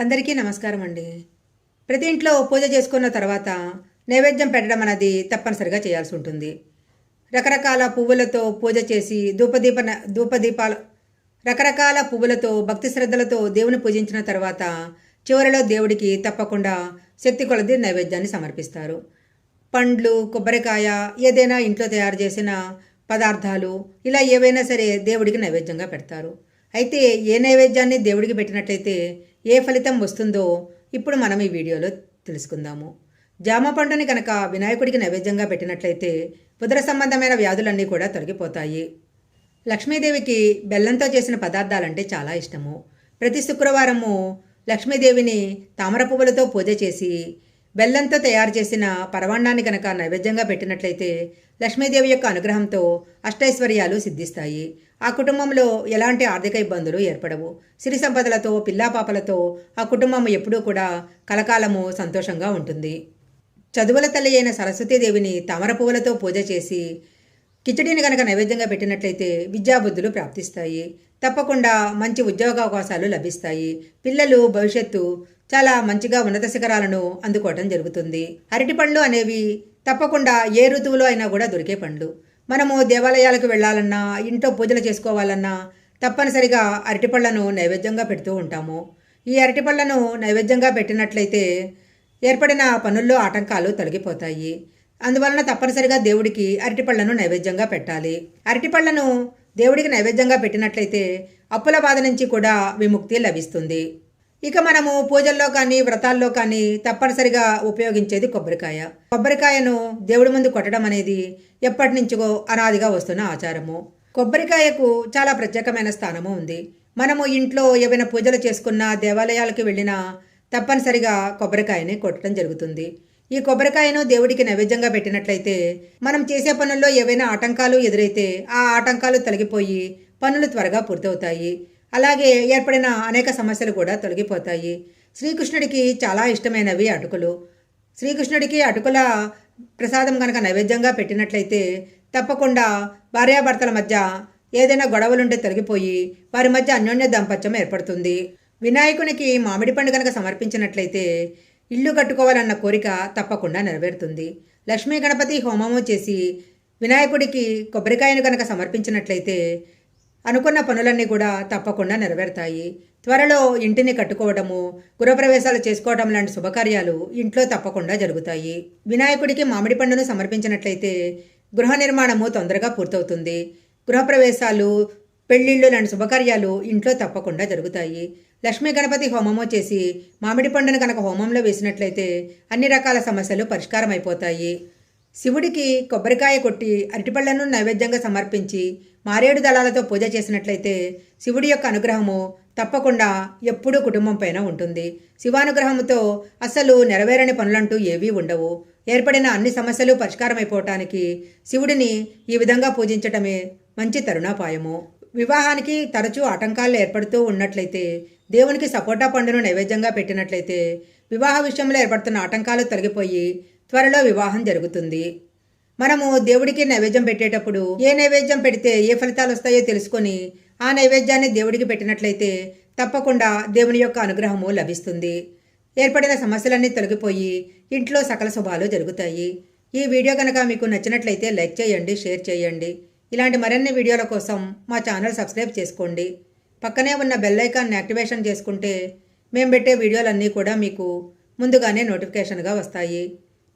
అందరికీ నమస్కారం అండి. ప్రతి ఇంట్లో పూజ చేసుకున్న తర్వాత నైవేద్యం పెట్టడం అనేది తప్పనిసరిగా చేయాల్సి ఉంటుంది. రకరకాల పువ్వులతో పూజ చేసి ధూపదీప ధూపదీపాల రకరకాల పువ్వులతో భక్తి శ్రద్ధలతో దేవుని పూజించిన తర్వాత చివరిలో దేవుడికి తప్పకుండా శక్తి కొలది నైవేద్యాన్ని సమర్పిస్తారు. పండ్లు కొబ్బరికాయ ఏదైనా ఇంట్లో తయారు చేసిన పదార్థాలు ఇలా ఏవైనా సరే దేవుడికి నైవేద్యంగా పెడతారు. అయితే ఏ నైవేద్యాన్ని దేవుడికి పెట్టినట్లయితే ఏ ఫలితం వస్తుందో ఇప్పుడు మనం ఈ వీడియోలో తెలుసుకుందాము. జామ పండుని కనుక వినాయకుడికి నైవేద్యంగా పెట్టినట్లయితే ఉదర సంబంధమైన వ్యాధులన్నీ కూడా తొలగిపోతాయి. లక్ష్మీదేవికి బెల్లంతో చేసిన పదార్థాలంటే చాలా ఇష్టము. ప్రతి శుక్రవారము లక్ష్మీదేవిని తామర పువ్వులతో పూజ చేసి బెల్లంతో తయారు చేసిన పరవాణాన్ని కనుక నైవేద్యంగా పెట్టినట్లయితే లక్ష్మీదేవి యొక్క అనుగ్రహంతో అష్టైశ్వర్యాలు సిద్ధిస్తాయి. ఆ కుటుంబంలో ఎలాంటి ఆర్థిక ఇబ్బందులు ఏర్పడవు. సిరి సంపదలతో పిల్లాపాపలతో ఆ కుటుంబం ఎప్పుడూ కూడా కలకాలము సంతోషంగా ఉంటుంది. చదువుల తల్లి అయిన సరస్వతీదేవిని తామర పువ్వులతో పూజ చేసి కిచడీని కనుక నైవేద్యంగా పెట్టినట్లయితే విద్యాబుద్ధులు ప్రాప్తిస్తాయి. తప్పకుండా మంచి ఉద్యోగ అవకాశాలు లభిస్తాయి. పిల్లలు భవిష్యత్తు చాలా మంచిగా ఉన్నత శిఖరాలను అందుకోవటం జరుగుతుంది. అరటి పండ్లు అనేవి తప్పకుండా ఏ ఋతువులో అయినా కూడా దొరికే పండ్లు. మనము దేవాలయాలకు వెళ్ళాలన్నా ఇంట్లో పూజలు చేసుకోవాలన్నా తప్పనిసరిగా అరటిపళ్ళను నైవేద్యంగా పెడుతూ ఉంటాము. ఈ అరటిపళ్ళను నైవేద్యంగా పెట్టినట్లయితే ఏర్పడిన పనుల్లో ఆటంకాలు తొలగిపోతాయి. అందువలన తప్పనిసరిగా దేవుడికి అరటిపళ్ళను నైవేద్యంగా పెట్టాలి. అరటిపళ్ళను దేవుడికి నైవేద్యంగా పెట్టినట్లయితే అప్పుల బాధ నుంచి కూడా విముక్తి లభిస్తుంది. ఇక మనము పూజల్లో కానీ వ్రతాల్లో కానీ తప్పనిసరిగా ఉపయోగించేది కొబ్బరికాయ. కొబ్బరికాయను దేవుడి ముందు కొట్టడం అనేది ఎప్పటి నుంచో అనాదిగా వస్తున్న ఆచారము. కొబ్బరికాయకు చాలా ప్రత్యేకమైన స్థానము ఉంది. మనము ఇంట్లో ఏవైనా పూజలు చేసుకున్నా దేవాలయాలకు వెళ్ళినా తప్పనిసరిగా కొబ్బరికాయని కొట్టడం జరుగుతుంది. ఈ కొబ్బరికాయను దేవుడికి నైవేద్యంగా పెట్టినట్లయితే మనం చేసే పనుల్లో ఏవైనా ఆటంకాలు ఎదురైతే ఆ ఆటంకాలు తొలగిపోయి పనులు త్వరగా పూర్తవుతాయి. అలాగే ఏర్పడిన అనేక సమస్యలు కూడా తొలగిపోతాయి. శ్రీకృష్ణుడికి చాలా ఇష్టమైనవి అటుకులు. శ్రీకృష్ణుడికి అటుకుల ప్రసాదం కనుక నైవేద్యంగా పెట్టినట్లయితే తప్పకుండా భార్యాభర్తల మధ్య ఏదైనా గొడవలుంటే తొలగిపోయి వారి మధ్య అన్యోన్య దాంపత్యం ఏర్పడుతుంది. వినాయకునికి మామిడి పండు కనుక సమర్పించినట్లయితే ఇల్లు కట్టుకోవాలన్న కోరిక తప్పకుండా నెరవేరుతుంది. లక్ష్మీ గణపతి హోమము చేసి వినాయకుడికి కొబ్బరికాయను కనుక సమర్పించినట్లయితే అనుకున్న పనులన్నీ కూడా తప్పకుండా నెరవేరుతాయి. త్వరలో ఇంటిని కట్టుకోవడము గృహప్రవేశాలు చేసుకోవడం లాంటి శుభకార్యాలు ఇంట్లో తప్పకుండా జరుగుతాయి. వినాయకుడికి మామిడి పండును సమర్పించినట్లయితే గృహ నిర్మాణము తొందరగా పూర్తవుతుంది. గృహప్రవేశాలు పెళ్ళిళ్ళు లాంటి శుభకార్యాలు ఇంట్లో తప్పకుండా జరుగుతాయి. లక్ష్మీ గణపతి హోమము చేసి మామిడి పండును కనుక హోమంలో వేసినట్లయితే అన్ని రకాల సమస్యలు పరిష్కారం అయిపోతాయి శివుడికి కొబ్బరికాయ కొట్టి అరటిపళ్ళను నైవేద్యంగా సమర్పించి మారేడు దళాలతో పూజ చేసినట్లయితే శివుడి యొక్క అనుగ్రహము తప్పకుండా ఎప్పుడూ కుటుంబం పైన ఉంటుంది. శివానుగ్రహంతో అసలు నెరవేరని పనులంటూ ఏవీ ఉండవు. ఏర్పడిన అన్ని సమస్యలు పరిష్కారమైపోవటానికి శివుడిని ఈ విధంగా పూజించటమే మంచి తరుణోపాయము. వివాహానికి తరచూ ఆటంకాలు ఏర్పడుతూ ఉన్నట్లయితే దేవునికి సపోటా పండును నైవేద్యంగా పెట్టినట్లయితే వివాహ విషయంలో ఏర్పడుతున్న ఆటంకాలు తొలగిపోయి త్వరలో వివాహం జరుగుతుంది. మనము దేవుడికి నైవేద్యం పెట్టేటప్పుడు ఏ నైవేద్యం పెడితే ఏ ఫలితాలు వస్తాయో తెలుసుకొని ఆ నైవేద్యాన్ని దేవుడికి పెట్టినట్లయితే తప్పకుండా దేవుని యొక్క అనుగ్రహము లభిస్తుంది. ఏర్పడిన సమస్యలన్నీ తొలగిపోయి ఇంట్లో సకల శుభాలు జరుగుతాయి. ఈ వీడియో కనుక మీకు నచ్చినట్లయితే లైక్ చేయండి షేర్ చేయండి. ఇలాంటి మరిన్ని వీడియోల కోసం మా ఛానల్ సబ్స్క్రైబ్ చేసుకోండి. పక్కనే ఉన్న బెల్ ఐకాన్ని యాక్టివేషన్ చేసుకుంటే మేము పెట్టే వీడియోలన్నీ కూడా మీకు ముందుగానే నోటిఫికేషన్గా వస్తాయి.